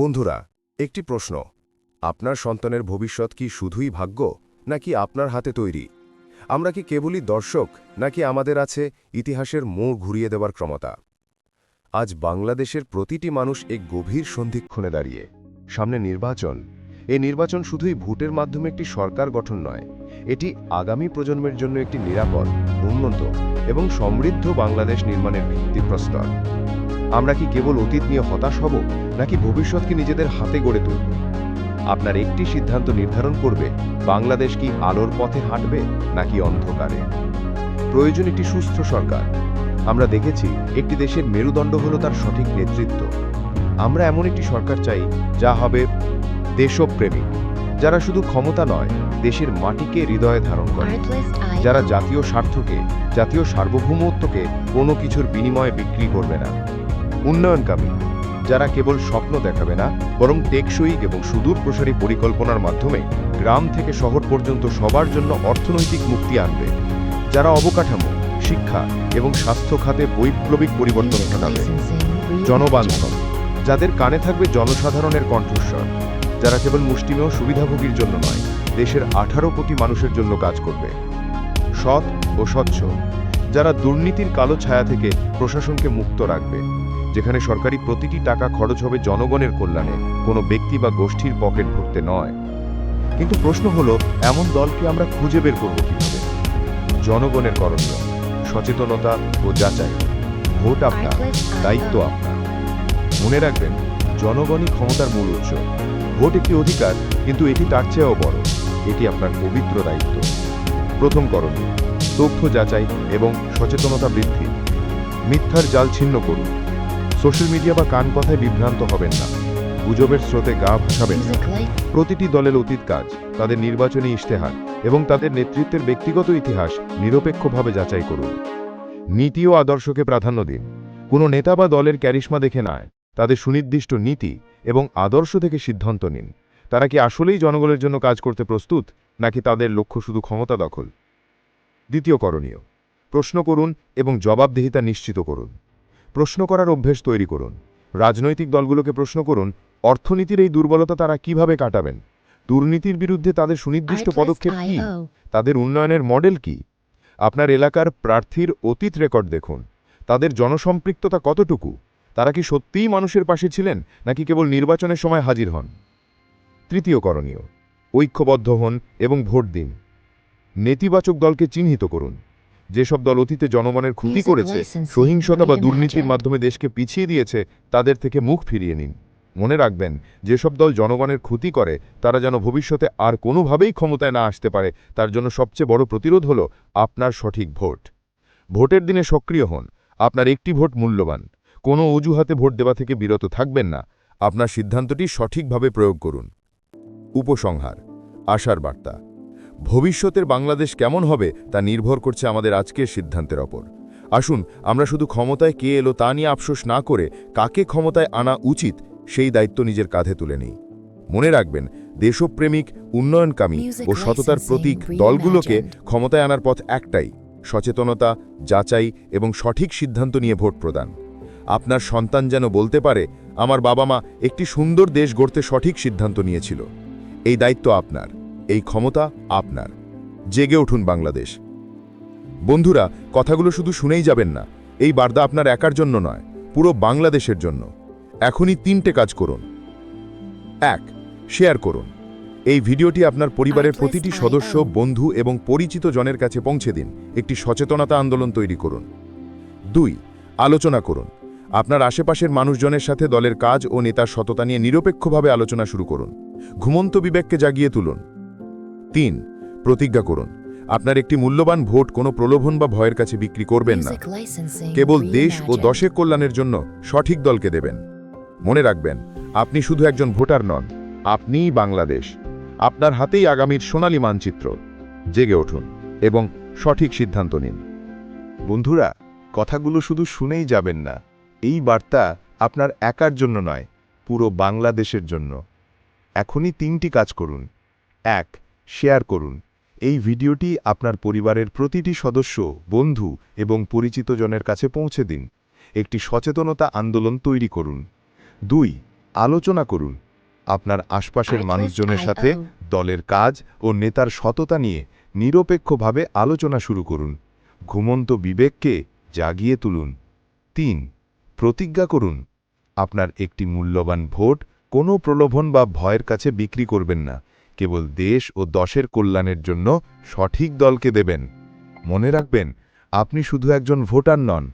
বন্ধুরা, একটি প্রশ্ন। আপনার সন্তানের ভবিষ্যৎ কি শুধুই ভাগ্য, নাকি আপনার হাতে তৈরি? আমরা কি কেবলই দর্শক, নাকি আমাদের আছে ইতিহাসের মোড় ঘুরিয়ে দেওয়ার ক্ষমতা? আজ বাংলাদেশের প্রতিটি মানুষ এক গভীর সন্ধিক্ষণে দাঁড়িয়ে। সামনে নির্বাচন। এই নির্বাচন শুধুই ভোটের মাধ্যমে একটি সরকার গঠন নয়, এটি আগামী প্রজন্মের জন্য একটি নিরাপদ, উন্নত এবং সমৃদ্ধ বাংলাদেশ নির্মাণের ভিত্তিপ্রস্তর। আমরা কি কেবল অতীত নিয়ে হতাশ হব, নাকি ভবিষ্যৎকে নিজেদের হাতে গড়ে তুলব? আপনার একটি সিদ্ধান্ত নির্ধারণ করবে, বাংলাদেশ কি আলোর পথে হাঁটবে, নাকি অন্ধকারে? প্রয়োজন একটি সুস্থ সরকার। আমরা দেখেছি, একটি দেশের মেরুদণ্ড হল তার সঠিক নেতৃত্ব। আমরা এমন একটি সরকার চাই, যা হবে দেশপ্রেমিক, যারা শুধু ক্ষমতা নয়, দেশের মাটিকে হৃদয়ে ধারণ করে। যারা জাতীয় স্বার্থকে, জাতীয় সার্বভৌমত্বকে কোনো কিছুর বিনিময়ে বিক্রি করবে না। উন্নয়নকামী, যারা কেবল স্বপ্ন দেখাবে না, বরং টেকসই এবং সুদূর প্রসারী পরিকল্পনার মাধ্যমে গ্রাম থেকে শহর পর্যন্ত সবার জন্য অর্থনৈতিক মুক্তি আনবে, যারা অবকাঠামো, শিক্ষা এবং স্বাস্থ্য খাতে বৈপ্লবিক পরিবর্তন ঘটাবে। জনবান্ধব, যাদের কানে থাকবে জনসাধারণের কণ্ঠস্বর, যারা কেবল মুষ্টিমেয় সুবিধাভোগীর জন্য নয়, দেশের আঠারো কোটি মানুষের জন্য কাজ করবে। সৎ ও স্বচ্ছ যারা দুর্নীতির কালো ছায়া থেকে প্রশাসনকে মুক্ত রাখবে। যেখানে সরকারি প্রতিটি টাকা খরচ হবে জনগণের কল্যাণে, কোনো ব্যক্তি বা গোষ্ঠীর পকেট ভরতে নয়। কিন্তু প্রশ্ন হলো, এমন দলকে আমরা খুঁজে বের করব কীভাবে? জনগণের করণীয়, সচেতনতা ও যাচাই। ভোট আপনার দায়িত্ব আপনার মনে রাখবেন, জনগণই ক্ষমতার মূল উৎস। ভোট একটি অধিকার, কিন্তু এটি তার চেয়েও বড়। এটি আপনার পবিত্র দায়িত্ব। প্রথম করণীয়। তথ্য যাচাই এবং সচেতনতা বৃদ্ধি। মিথ্যার জাল ছিন্ন করুন। সোশ্যাল মিডিয়া বা কান কথায় বিভ্রান্ত হবেন না। গুজবের স্রোতে গা ভাসাবেন প্রতিটি দলের অতীত কাজ, তাদের নির্বাচনী ইশতেহার এবং তাদের নেতৃত্বের ব্যক্তিগত ইতিহাস নিরপেক্ষভাবে যাচাই করুন। নীতি ও আদর্শকে প্রাধান্য দিন। কোনো নেতা বা দলের ক্যারিশমা দেখে নয়। তাদের সুনির্দিষ্ট নীতি এবং আদর্শ থেকে সিদ্ধান্ত নিন। তারা কি আসলেই জনগণের জন্য কাজ করতে প্রস্তুত, নাকি তাদের লক্ষ্য শুধু ক্ষমতা দখল? দ্বিতীয় করণীয়। প্রশ্ন করুন এবং জবাবদিহিতা নিশ্চিত করুন। প্রশ্ন করার অভ্যেস তৈরি করুন। রাজনৈতিক দলগুলোকে প্রশ্ন করুন অর্থনীতির এই দুর্বলতা তারা কীভাবে কাটাবেন? দুর্নীতির বিরুদ্ধে তাদের সুনির্দিষ্ট পদক্ষেপ কি? তাদের উন্নয়নের মডেল কি? আপনার এলাকার প্রার্থীর অতীত রেকর্ড দেখুন। তাদের জনসম্পৃক্ততা কতটুকু? তারা কি সত্যিই মানুষের পাশে ছিলেন নাকি কেবল নির্বাচনের সময় হাজির হন? তৃতীয় করণীয় ঐক্যবদ্ধ হন এবং ভোট দিন। নেতিবাচক দলকে চিহ্নিত করুন। যেসব দল অতীতে জনগণের ক্ষতি করেছে সহিংসতা বা দুর্নীতির মাধ্যমে দেশকে পিছিয়ে দিয়েছে তাদের থেকে মুখ ফিরিয়ে নিন। মনে রাখবেন যেসব দল জনগণের ক্ষতি করে তারা যেন ভবিষ্যতে আর কোনোভাবেই ক্ষমতায় না আসতে পারে তার জন্য সবচেয়ে বড় প্রতিরোধ হল আপনার সঠিক ভোট। ভোটের দিনে সক্রিয় হন আপনার একটি ভোট মূল্যবান। কোনো অজুহাতে ভোট দেওয়া থেকে বিরত থাকবেন না আপনার সিদ্ধান্তটি সঠিকভাবে প্রয়োগ করুন। উপসংহার আশার বার্তা। ভবিষ্যতের বাংলাদেশ কেমন হবে তা নির্ভর করছে আমাদের আজকের সিদ্ধান্তের ওপর। আসুন আমরা শুধু ক্ষমতায় কে এলো তা নিয়ে আফসোস না করে কাকে ক্ষমতায় আনা উচিত সেই দায়িত্ব নিজের কাঁধে তুলে নিই। মনে রাখবেন দেশপ্রেমিক উন্নয়নকামী ও সততার প্রতীক দলগুলোকে ক্ষমতায় আনার পথ একটাই সচেতনতা যাচাই এবং সঠিক সিদ্ধান্ত নিয়ে ভোট প্রদান। আপনার সন্তান যেন বলতে পারে আমার বাবা মা একটি সুন্দর দেশ গড়তে সঠিক সিদ্ধান্ত নিয়েছিল। এই দায়িত্ব আপনার। এই ক্ষমতা আপনার। জেগে উঠুন বাংলাদেশ। বন্ধুরা কথাগুলো শুধু শুনেই যাবেন না এই বার্তা আপনার একার জন্য নয় পুরো বাংলাদেশের জন্য। এখনই তিনটে কাজ করুন। এক শেয়ার করুন। এই ভিডিওটি আপনার পরিবারের প্রতিটি সদস্য বন্ধু এবং পরিচিত জনের কাছে পৌঁছে দিন। একটি সচেতনতা আন্দোলন তৈরি করুন। দুই আলোচনা করুন। আপনার আশেপাশের মানুষজনের সাথে দলের কাজ ও নেতার সততা নিয়ে নিরপেক্ষভাবে আলোচনা শুরু করুন। ঘুমন্ত বিবেককে জাগিয়ে তুলুন। তিন প্রতিজ্ঞা করুন। আপনার একটি মূল্যবান ভোট কোনো প্রলোভন বা ভয়ের কাছে বিক্রি করবেন না। কেবল দেশ ও দশের কল্যাণের জন্য সঠিক দলকে দেবেন। মনে রাখবেন আপনি শুধু একজন ভোটার নন আপনিই বাংলাদেশ। আপনার হাতেই আগামীর সোনালী মানচিত্র। জেগে উঠুন এবং সঠিক সিদ্ধান্ত নিন। বন্ধুরা কথাগুলো শুধু শুনেই যাবেন না। এই বার্তা আপনার একার জন্য নয় পুরো বাংলাদেশের জন্য। এখনই তিনটি কাজ করুন। এক শেয়ার করুন। এই ভিডিওটি আপনার পরিবারের প্রতিটি সদস্য বন্ধু এবং পরিচিত জনের কাছে পৌঁছে দিন। একটি সচেতনতা আন্দোলন তৈরি করুন। দুই আলোচনা করুন। আপনার আশপাশের মানুষজনের সাথে দলের কাজ ও নেতার সততা নিয়ে নিরপেক্ষভাবে আলোচনা শুরু করুন। ঘুমন্ত বিবেককে জাগিয়ে তুলুন। তিন প্রতিজ্ঞা করুন। আপনার একটি মূল্যবান ভোট কোনো প্রলোভন বা ভয়ের কাছে বিক্রি করবেন না। কেবল দেশ ও দশের কল্যাণের জন্য সঠিক দলকে দেবেন। মনে রাখবেন, আপনি শুধু একজন ভোটার নন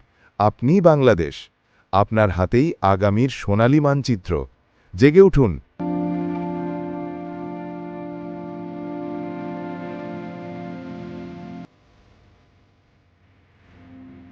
আপনি বাংলাদেশ। আপনার হাতেই আগামীর সোনালী মানচিত্র। জেগে উঠুন।